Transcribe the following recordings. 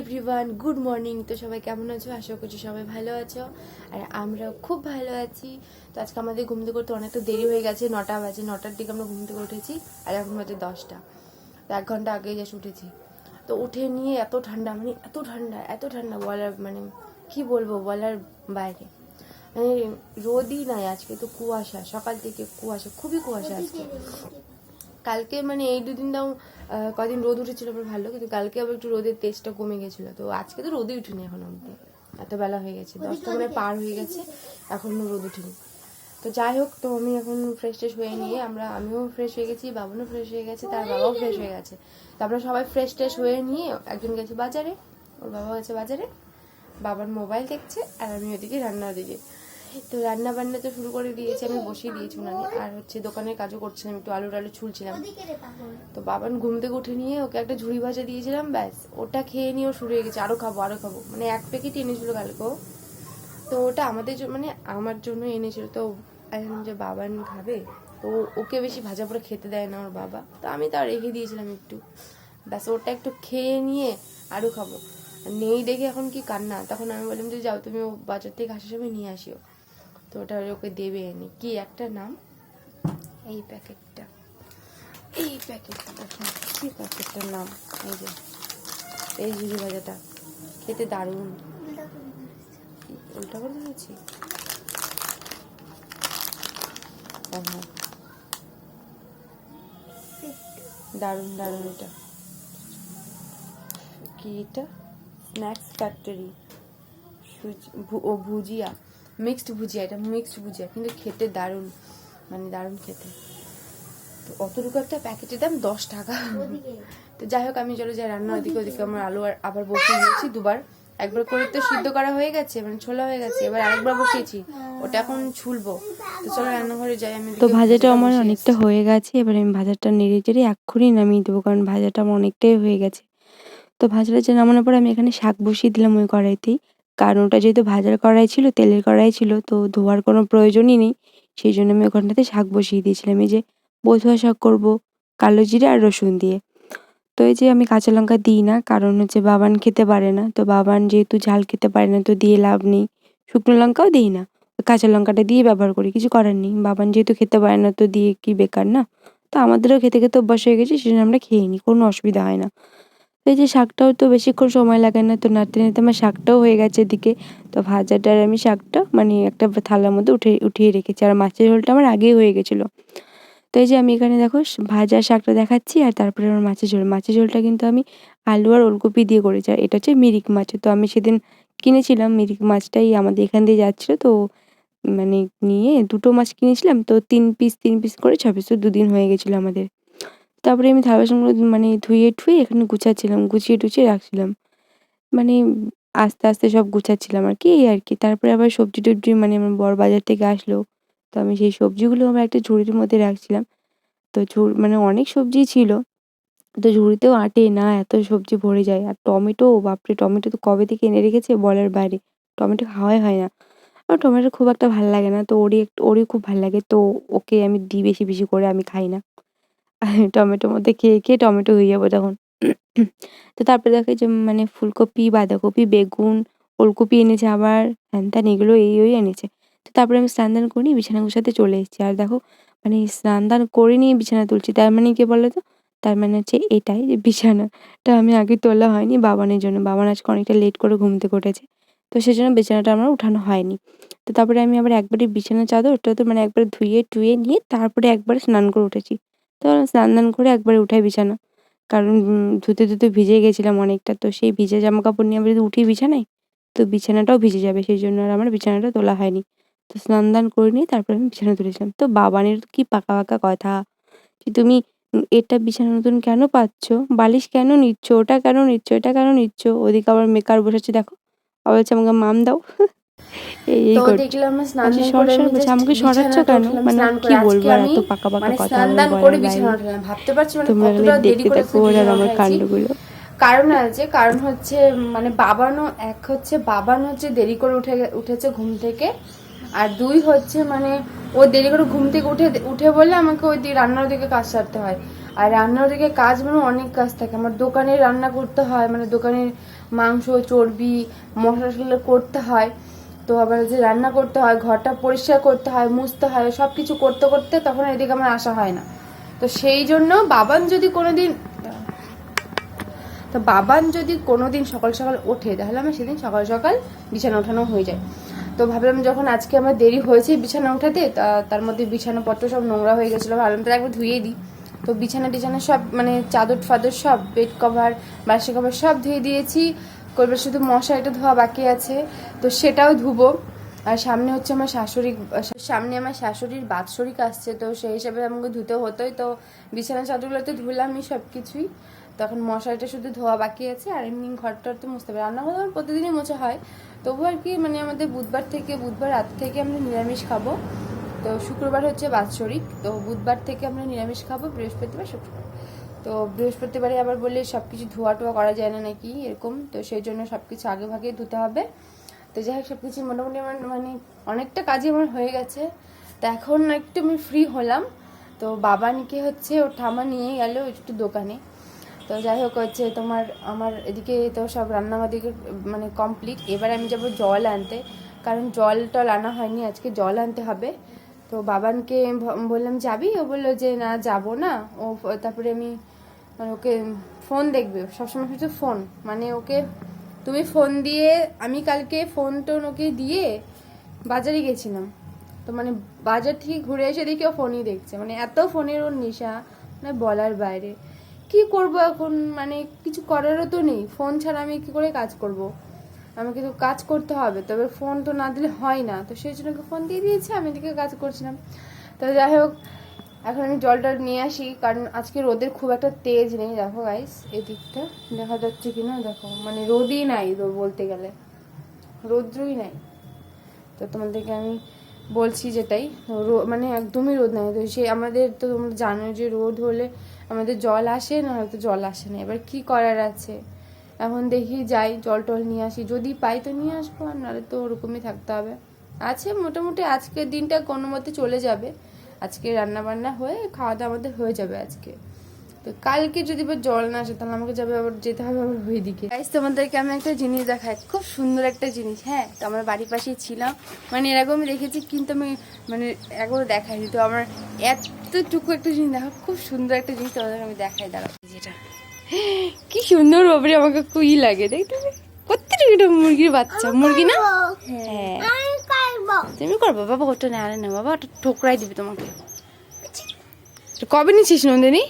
Everyone, good morning. তো সবাই কেমন আছো? আশা করছি সবাই ভালো আছো। আর আমরাও খুব ভালো আছি। তো আজকে আমাদের ঘুম থেকে করতে অনেকটা দেরি হয়ে গেছে, নটা বাজে, নটার দিকে আমরা ঘুম থেকে উঠেছি, আর এখন বাজে দশটা। তো এক ঘণ্টা আগে জাস্ট উঠেছি। তো উঠে নিয়ে এত ঠান্ডা মানে এত ঠান্ডা এত ঠান্ডা বলার মানে কি বলব বলার বাইরে। মানে রোদই নাই আজকে, তো কুয়াশা, সকাল থেকে কুয়াশা, খুবই কুয়াশা আজকে। কালকে মানে এই দুদিন তাও আহ, কদিন রোদ উঠেছিল আবার ভালো কিন্তু কালকে আবার একটু রোদের তেজটা কমে গেছিল। তো আজকে তো রোদই উঠেনি এখন অব্দি এত বেলা হয়ে গেছে দশটা মানে পার হয়ে গেছে এখনও রোদ উঠেনি। তো যাই হোক তো আমি এখন ফ্রেশ ট্রেশ হয়ে নিয়ে আমরা আমিও ফ্রেশ হয়ে গেছি বাবনও ফ্রেশ হয়ে গেছে তার বাবাও ফ্রেশ হয়ে গেছে। তো আমরা সবাই ফ্রেশ ট্রেশ হয়ে নিয়ে একজন গেছে বাজারে ওর বাবা গেছে বাজারে বাবার মোবাইল দেখছে আর আমি ওদিকে রান্নার দিকে। তো রান্না বান্না তো শুরু করে দিয়েছি, আমি বসিয়ে দিয়েছি উনানে আর হচ্ছে দোকানের কাজও করছিলাম, একটু আলু টালু ছুলছিলাম। তো বাবান ঘুম থেকে উঠে নিয়ে ওকে একটা ঝুড়ি ভাজা দিয়েছিলাম, ব্যাস। ওটা খেয়ে নিয়েও শুরু হয়ে গেছে আরও খাব আরও খাব। মানে এক প্যাকেট এনেছিল কালকেও তো ওটা আমাদের মানে আমার জন্য এনেছিল। তো এখন যে বাবান খাবে। তো ওকে বেশি ভাজা পরে খেতে দেয় না ওর বাবা। তো আমি তাও রেখে দিয়েছিলাম একটু। ব্যাস, ওটা একটু খেয়ে নিয়ে আরও খাব। নেই দেখে এখন কি কান্না। তখন আমি বললাম যে, যাও তুমি বাজার থেকে আসার সময় নিয়ে আসিও। তো ওটা ওকে দেবে এনে কি, একটা নাম? এই প্যাকেটটা। এই প্যাকেটটা কি প্যাকেটটার নাম? এই যে, এই ঝুড়ি ভাজাটা। খেতে দারুণ। উল্টা করে দিয়েছি? হ্যাঁ। দারুণ দারুণ এটা। কি এটা? Snacks factory. ও ভুজিয়া। মিক্সড ভুজিয়া এটা মিক্সড ভুজিয়া কিন্তু খেতে দারুণ মানে দারুণ খেতে। তো অতটুকু একটা প্যাকেটের দাম দশ টাকা। তো যাই হোক আমি চলো যাই রান্না ওদিকে ওদিকে আমার আলু আর আবার বসিয়ে দিয়েছি দুবার। একবার করে তো সিদ্ধ করা হয়ে গেছে মানে ছোলা হয়ে গেছে এবার আরেকবার বসিয়েছি। ওটা এখন ছুলবো। তো চলো রান্নাঘরে যাই আমি তো ভাজাটা আমার অনেকটা হয়ে গেছে এবার আমি ভাজাটা নেড়ে চেড়ে এক্ষুনি নামিয়ে দেবো কারণ ভাজাটা আমার অনেকটাই হয়ে গেছে। তো ভাজাটা যে নামানোর পর আমি এখানে শাক বসিয়ে দিলাম ওই কড়াইতেই। কারণ ওটা যেহেতু ভাজার কড়াই ছিল, তেলের কড়াই ছিল, তো ধোয়ার কোনো প্রয়োজনই নেই। সেই জন্য আমি ওখানটাতে শাক বসিয়ে দিয়েছিলাম। এই যে বধুয়া শাক করব কালো জিরে আর রসুন দিয়ে। তো এই যে আমি কাঁচা লঙ্কা দিই না, কারণ হচ্ছে বাবান খেতে পারে না। তো বাবান যেহেতু ঝাল খেতে পারে না, তো দিয়ে লাভ নেই। শুকনো লঙ্কাও দিই না। কাঁচা লঙ্কাটা দিয়ে ব্যবহার করি, কিছু করার নেই। বাবান যেহেতু খেতে পারে না, তো দিয়ে কি বেকার না? তো আমাদেরও খেতে খেতে অভ্যাস হয়ে গেছে, সেজন্য আমরা খেয়ে নিই, কোনো অসুবিধা হয় না। এই যে শাকটাও তো বেশিক্ষণ সময় লাগে না, তো নাড়তে নাড়তে আমার শাকটাও হয়ে গেছে এদিকে। তো ভাজাটার আমি শাকটা মানে একটা থালার মধ্যে উঠে, উঠিয়ে রেখেছি। আর মাছের ঝোলটা আমার আগেই হয়ে গেছিল। তো এই যে আমি এখানে দেখো ভাজা শাকটা দেখাচ্ছি আর তারপরে আমার মাছের ঝোল। মাছের ঝোলটা কিন্তু আমি আলু আর ওলকপি দিয়ে করেছি। আর এটা হচ্ছে মিরিক মাছ। তো আমি সেদিন কিনেছিলাম মিরিক মাছটাই আমাদের এখান দিয়ে যাচ্ছিল। তো মানে নিয়ে দুটো মাছ কিনেছিলাম। তো তিন পিস তিন পিস করে ছ পিস তো দুদিন হয়ে গেছিল আমাদের। তারপরে আমি থালা বাসনগুলো মানে ধুয়ে ঠুয়ে এখানে গুছাচ্ছিলাম, গুছিয়ে টুছিয়ে রাখছিলাম। মানে আস্তে আস্তে সব গুছাচ্ছিলাম আর কি, এই আর কি। তারপরে আবার সবজি টবজি মানে আমার বর বাজার থেকে আসলো, তো আমি সেই সবজিগুলো আমার একটা ঝুড়ির মধ্যে রাখছিলাম। তো ঝুড়ি মানে অনেক সবজি ছিল, তো ঝুড়িতেও আটে না, এত সবজি ভরে যায়। আর টমেটো, বাপরে, টমেটো তো কবে থেকে এনে রেখেছে বলার বাইরে। টমেটো খাওয়াই হয় না। আর টমেটো খুব একটা ভালো লাগে না, তো ওরই একটু, ওরই খুব ভালো লাগে, তো ওকে আমি দিই বেশি বেশি করে, আমি খাই না। টমেটোর মধ্যে খেয়ে খেয়ে টমেটো হয়ে যাব তখন। তো তারপরে দেখো যে মানে ফুলকপি, বাঁধাকপি, বেগুন, ওলকপি এনেছে আবার, হ্যান ত্যান এগুলো এই, ওই এনেছে। তো তারপরে আমি স্নান দান করে বিছানা গোছাতে চলে এসেছি। আর দেখো মানে স্নান দান করে নিয়ে বিছানা তুলছি। তার মানে কি বলো তো তার মানে হচ্ছে এটাই যে বিছানাটা আমি আগে তোলা হয়নি বাবানের জন্য। বাবান আজকে অনেকটা লেট করে ঘুম থেকে উঠেছে। তো সেজন্য বিছানাটা আমার উঠানো হয়নি। তো তারপরে আমি আবার একবারে বিছানার চাদর ওটা তো মানে একবারে ধুয়ে, টুয়ে নিয়ে তারপরে একবারে স্নান করে উঠেছি। তো স্নান দান করে একবারে উঠাই বিছানা। কারণ ধুতে ধুতে ভিজে গেছিলাম অনেকটা। তো সেই ভিজে জামা কাপড় নিয়ে আমি যদি উঠি বিছানায়, তো বিছানাটাও ভিজে যাবে। সেই জন্য আর আমার বিছানাটা তোলা হয়নি। তো স্নান দান করে নিয়ে তারপরে আমি বিছানা তুলেছিলাম। তো বাবানের কি পাকা পাকা কথা যে তুমি এটা বিছানা নতুন কেন পাচ্ছ? বালিশ কেন নিচ্ছ? ওটা কেন নিচ্ছ? এটা কেন নিচ্ছ? ওদিকে আবার মেকার বসেছে দেখো। আবার বলছে আমাকে, মাম দাও। এই এই তো করছে দেখলাম স্নান করে সর, সর, আমি বলছে, আমাকে সরাচ্ছ কেন? মানে কি বলব? আর এত পাকা পাকা মানে কথা স্নান আমার দান বলার করে বিছানা উঠলাম ভাবতে পারছি মানে কতটা দেরি করে আর আমার কাণ্ডগুলো কারণ আছে কারণ হচ্ছে মানে বাবানও এক হচ্ছে বাবান হচ্ছে দেরি করে উঠে উঠেছে ঘুম থেকে। আর দুই হচ্ছে মানে ও দেরি করে ঘুম থেকে উঠে উঠে বলে আমাকে ওই রান্নার দিকে কাজ সারতে হয়। আর রান্নার দিকে কাজ মানে অনেক কাজ থাকে। আমার দোকানে রান্না করতে হয় মানে দোকানের মাংস চর্বি মশলা করতে হয়। তো আবার যে রান্না করতে হয়, ঘরটা পরিষ্কার করতে হয়, মুছতে হয় সব কিছু করতে করতে তখন এদিকে আমার আসা হয় না। তো সেই জন্য বাবান যদি কোনোদিন, তো বাবান যদি কোনোদিন সকাল সকাল ওঠে, তাহলে আমার সেদিন সকাল সকাল বিছানা ওঠানো হয়ে যায়। তো ভাবলাম যখন আজকে আমার দেরি হয়েছে বিছানা ওঠাতে, তা- তার মধ্যে বিছানাপত্র সব নোংরা হয়ে গেছিল, ভাবলাম তো একবার ধুয়ে দিই। তো বিছানা টিছানা সব মানে চাদর ফাদর সব, বেড কভার বাসি কভার সব ধুয়ে দিয়েছি। করবে, শুধু মশারিটা ধোয়া বাকি আছে, তো সেটাও ধুবো। আর সামনে হচ্ছে আমার শাশুড়ি, সামনে আমার শাশুড়ির বাৎসরিক আসছে, তো সেই হিসাবে আমাকে ধুতে হতোই, তো বিছানা চাদরগুলো তো ধুলামই সব কিছুই তখন মশারিটা শুধু ধোয়া বাকি আছে, আর এমনি ঘরটার তো মুছতে হবে। রান্নাঘর আমার প্রতিদিনই মোছা হয় তবু আর কি মানে আমাদের বুধবার থেকে, বুধবার রাত থেকে আমরা নিরামিষ খাব। তো শুক্রবার হচ্ছে বাৎসরিক, তো বুধবার থেকে আমরা নিরামিষ খাব, বৃহস্পতিবার শুক্রবার। তো বৃহস্পতিবারে আবার বলে সব কিছু ধোয়া টোয়া করা যায় না নাকি এরকম? তো সেই জন্য সব কিছু আগে ভাগে ধুতে হবে। তো যাই হোক সব কিছু মোটামুটি আমার মানে অনেকটা কাজই আমার হয়ে গেছে। তো এখন একটু আমি ফ্রি হলাম। তো বাবানিকে হচ্ছে ওর ঠামা নিয়ে গেল একটু দোকানে। তো যাই হোক, হচ্ছে তোমার আমার এদিকে তো সব রান্না দিকে মানে কমপ্লিট এবার আমি যাব জল আনতে। কারণ জল টল আনা হয়নি, আজকে জল আনতে হবে। তো বাবানকে বললাম, যাবি? ও বলল যে, না, যাব না। ও তারপরে আমি মানে ওকে ফোন দেখবে, সবসময় শুধু ফোন। মানে ওকে তুমি ফোন দিয়ে, আমি কালকে ফোন টোন ওকে দিয়ে বাজারে গেছিলাম। তো মানে বাজার থেকে ঘুরে এসে দেখি ও ফোনই দেখছে। মানে এত ফোনের ওর নেশা মানে বলার বাইরে। কি করব এখন? মানে কিছু করারও তো নেই। ফোন ছাড়া আমি কি করে কাজ করব? আমাকে তো কাজ করতে হবে। তবে ফোন তো না দিলে হয় না। তো সেই জন্য ফোন দিয়ে দিয়েছি, আমি এদিকে কাজ করছিলাম। তো যাই হোক এখন আমি জলটা নিয়ে আসি, কারণ আজকে রোদের খুব একটা তেজ নেই, দেখো গাইস এদিকটা দেখা যাচ্ছে কি না দেখো মানে রোদই নাই বলতে গেলে, রৌদ্রই নাই। তো তোমাদেরকে আমি বলছি যেটাই মানে একদমই রোদ নাই, তো সে আমাদের তো তোমরা জানো যে রোদ হলে আমাদের জল আসে, না হয়তো জল আসে না, এবার কি করার আছে? এখন দেখি যাই, জল টল নিয়ে আসি, যদি পাই তো নিয়ে আসব, আর নাহলে তো ওরকমই থাকতে হবে। আছে মোটামুটি আজকের দিনটা কোনো মতে চলে যাবে আজকে রান্না বান্না হয়ে খাওয়া দাওয়া আমাদের হয়ে যাবে আজকে। তো কালকে যদি বা জল না আসে তাহলে আমাকে যাবে আবার যেতে হবে আবার ওইদিকে। গাইস তোমাদেরকে আমি একটা জিনিস দেখাই খুব সুন্দর একটা জিনিস হ্যাঁ? তো আমার বাড়ির পাশেই ছিলাম। মানে এরকমই দেখেছি কিন্তু আমি মানে একবার দেখাইনি। তো আমার এতটুকু একটা জিনিস দেখা খুব সুন্দর একটা জিনিস তোমাদেরকে আমি দেখাই দাঁড়াও। যেটা। কি সুন্দর বাবরে আমাকে কুই লাগে দেখতে কতটুকু মুরগির বাচ্চা? মুরগি না? হ্যাঁ। তুমি করব বাবা ওটা না আরে না বাবা ওটা ঠোকরাই দিবে তোমাকে। কবে নিচ্ছিস নন্দিনী?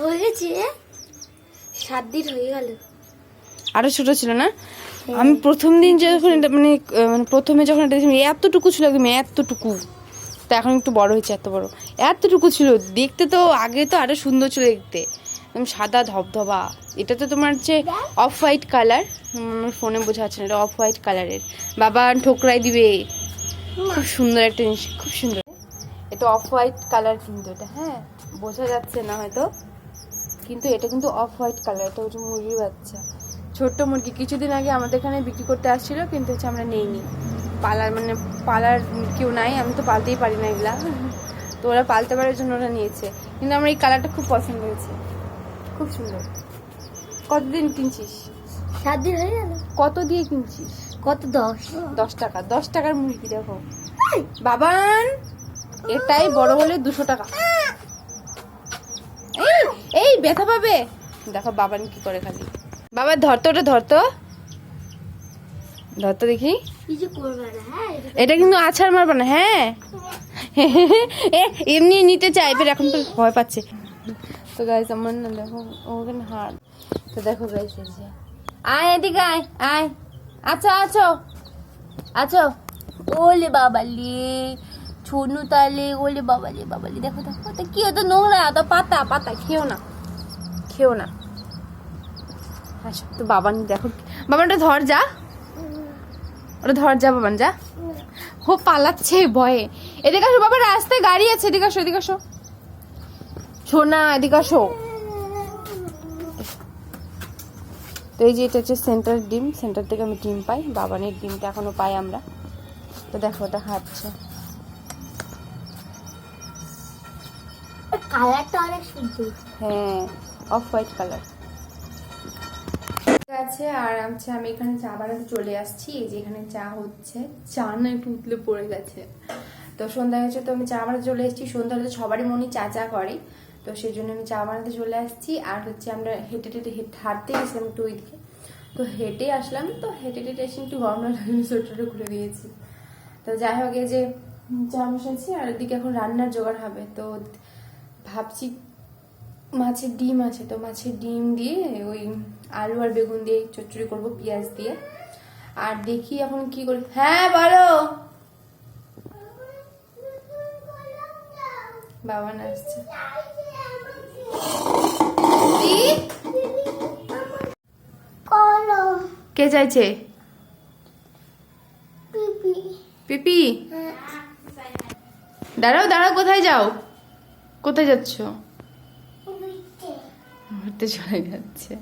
হয়েছে সাত দিন হয়ে গেল। আরও ছোট ছিল না? আমি প্রথম দিন যখন এটা মানে মানে প্রথমে যখন এটা দেখছিলাম এতটুকু ছিল একদম এতটুকু। তো এখন একটু বড় হয়েছে এত বড়। এতটুকু ছিল দেখতে তো আগে তো আরও সুন্দর ছিল দেখতে। একদম সাদা ধবধবা। এটা তো তোমার যে অফ হোয়াইট কালার আমার ফোনে বোঝা যাচ্ছে না এটা অফ হোয়াইট কালারের বাবা ঠোকরাই দিবে। খুব সুন্দর একটা জিনিস খুব সুন্দর। এটা অফ হোয়াইট কালার কিন্তু এটা হ্যাঁ বোঝা যাচ্ছে না হয়তো কিন্তু এটা কিন্তু অফ হোয়াইট কালার এটা হচ্ছে মুরগির বাচ্চা। ছোট্ট মুরগি কিছুদিন আগে আমাদের এখানে বিক্রি করতে আসছিল কিন্তু হচ্ছে আমরা নেইনি। পালার মানে পালার কেউ নাই আমি তো পালতেই পারি না এগুলা। তো ওরা পালতে পারার জন্য ওরা নিয়েছে। কিন্তু আমার এই কালারটা খুব পছন্দ হয়েছে। খুব সুন্দর। কতদিন কিনছিস? সাত দিন হয়ে গেল। কত দিয়ে কিনছিস? কত দশ? দশ টাকা। দশ টাকার মুরগি দেখো। বাবান এটাই বড় হলে দুশো টাকা। এই ব্যথা পাবে। দেখো বাবান কি করে খালি। বাবা ধরতো ওটা ধরতো ধরতো দেখি। হ্যাঁ এটা কিন্তু আছাড় মারবে না হ্যাঁ। এ এমনি নিতে চাই এবার এখন তো ভয় পাচ্ছে। তো গাইস আমার না দেখো ওখানে হার তো দেখো গাইস আয় এদিকে আয় আয়। আচ্ছা আছো আছো ওলে বাবালি, ছোনু তালে, ওলে বাবালি বাবালি, দেখো দেখো তো কি হতো নোংরা তো পাতা পাতা, খেও না খেও না। আসো তো বাবান, দেখো বাবানটা ধর যা। ওটা ধর যা, বাবান, যা। ও পালাচ্ছে ভয়ে। এদিকে আসো, বাবা, রাস্তায় গাড়ি আছে, এদিকে আসো এদিকে আসো। সোনা এদিকে আসো। তো এই যে এটা হচ্ছে সেন্টার ডিম সেন্টার থেকে আমি ডিম পাই বাবানের ডিমটা এখনও পাই আমরা। তো দেখো ওটা হাঁটছে। কালারটা অনেক সুন্দর হ্যাঁ অফ হোয়াইট কালার আছে আর হচ্ছে আমি এখানে চা বানাতে চলে আসছি। এই যে এখানে চা হচ্ছে চা না একটু উতলে পড়ে গেছে। তো সন্ধ্যা হয়েছে তো আমি চা বানাতে চলে এসেছি। সন্ধ্যা হলে সবারই মনে চা চা করে। তো সেই জন্য আমি চা বানাতে চলে আসছি। আর হচ্ছে আমরা হেঁটে টেটে হেঁটে হাঁটতে গেছিলাম একটু ওইদিকে। তো হেঁটে আসলাম, তো হেঁটে টেটে এসে একটু গরম লাগল সোয়েটারটা খুলে দিয়েছি। তো যাই হোক, এই যে চা বসেছি আর এদিকে এখন রান্নার জোগাড় হবে। তো ভাবছি মাছের ডিম আছে, তো মাছের ডিম দিয়ে ওই আলু আর বেগুন দিয়ে চচ্চড়ি করব, পেঁয়াজ দিয়ে। আর দেখি এখন কি করি হ্যাঁ বলো বাবা না আসছে। কি? চাইছে? পিপি? দাঁড়াও দাঁড়াও, কোথায় যাও? কোথায় যাচ্ছ? ঘুরতে চলে যাচ্ছে।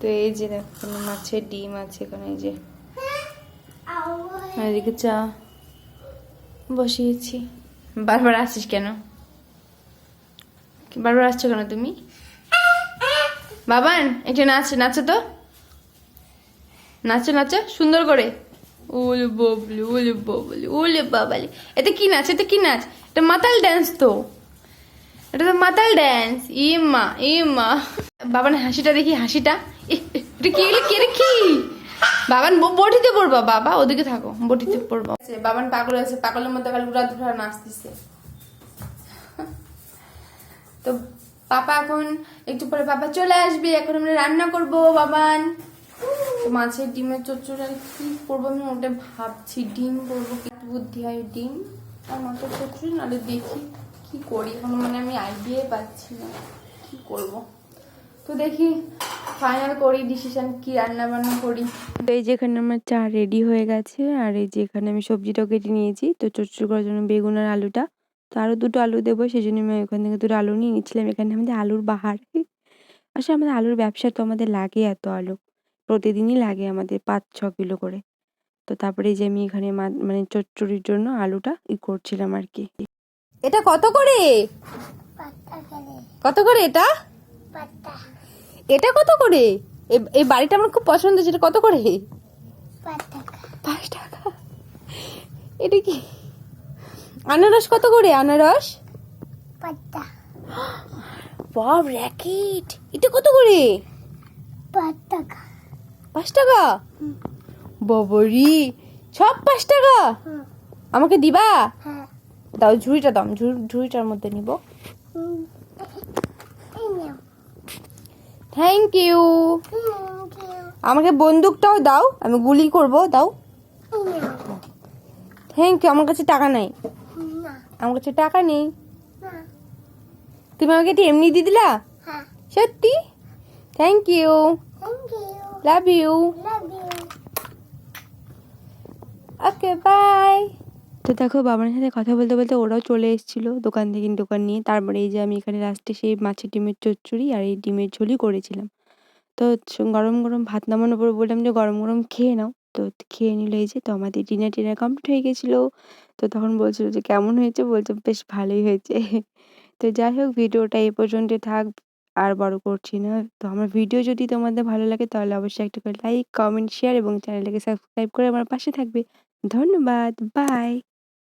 তো এই যে এখানে মাছের ডিম আছে এখানে, এই যে। এদিকে চা বসিয়েছি। বারবার আসছিস কেন? বারবার আসছো কেন তুমি? বাবান একটু নাচ, নাচো তো। নাচো নাচো, সুন্দর করে। উলে, ববলি উলে ববলি, উলে, বাবালি। এতে কি নাচ, এতে কি নাচ? এটা মাতাল ড্যান্স তো। এটা তো মাতাল ড্যান্স ইমা ইমা। বাবান হাসিটা দেখি, হাসিটা। এটা কি এগুলো কি কি? বাবান বটিতে পড়বা, বাবা। ওদিকে থাকো, বটিতে পড়বা। বাবান পাগল আছে পাগলের মধ্যে কাল উড়া ধরা নাচতেছে তো পাপা এখন একটু পরে পাপা চলে আসবে, এখন আমরা রান্না করব, বাবান। তো মাছের ডিমের চচ্চড়ি কি করব আমি ওটা ভাবছি, ডিম করব বুদ্ধি হয় ডিম আর মাছের চচ্চড়ি, নাহলে দেখি কি করি। এখন মানে আমি আইডিয়াই পাচ্ছি না কি করব। তো দেখি ফাইনাল করি ডিসিশন কি রান্না বান্না করি। তো এই যেখানে আমার চা রেডি হয়ে গেছে, আর এই যে এখানে আমি সবজিটাও কেটে নিয়েছি, তো চচ্চড়ি করার জন্য বেগুন আর আলুটা তো আরও দুটো আলু দেবো সেই জন্য আমি ওখান থেকে দুটো আলু নিয়ে নিচ্ছিলাম। এখানে আমাদের আলুর বাহার। আসলে আমাদের আলুর ব্যবসা তো আমাদের লাগে এত আলু। প্রতিদিনই লাগে আমাদের পাঁচ ছ কিলো করে। তো তারপরে যে আমি এখানে মানে চচ্চড়ির জন্য আলুটা ই করছিলাম আর কি। এটা কত করে? কত করে এটা? এটা কত করে? এই বাড়িটা আমার খুব পছন্দ এটা কত করে? পাঁচ টাকা? এটা কি? আনারস কত করে আনারস? বাব র্যাকেট। এটা কত করে? পাত্তা পাঁচ টাকা? বাবরি সব পাঁচ টাকা? আমাকে দিবা? হ্যাঁ। দাও ঝুড়িটা দাম ঝুড়ি ঝুড়িটার মধ্যে নিব। থ্যাংক ইউ আমাকে বন্দুকটাও দাও আমি গুলি করব দাও। থ্যাংক ইউ আমার কাছে টাকা নাই। আমার কাছে টাকা নেই। তুমি আমাকে এটা এমনি দিয়ে দিলা? হ্যাঁ। সত্যি? Thank you love you love you okay bye তো দেখো বাবার সাথে কথা বলতে বলতে ওরাও চলে এসেছিল দোকান থেকে দোকান নিয়ে। তারপরে এই যে আমি এখানে লাস্টে সেই মাছের ডিমের চচ্চড়ি আর এই ডিমের ঝোলই করেছিলাম। তো গরম গরম ভাত নামানোর পর বললাম যে গরম গরম খেয়ে নাও। তো খেয়ে নিল এই যে, তো আমাদের ডিনার টিনার কমপ্লিট হয়ে গেছিল। তো তখন বলছিল যে, কেমন হয়েছে? বলছে, বেশ ভালোই হয়েছে। তো যাই হোক, ভিডিওটা এ পর্যন্ত থাক, আর বড় করছি না। তো আমার ভিডিও যদি তোমাদের ভালো লাগে, তাহলে অবশ্যই একটা করে লাইক কমেন্ট শেয়ার এবং চ্যানেলটাকে সাবস্ক্রাইব করে আমার পাশে থাকবে। ধন্যবাদ বাই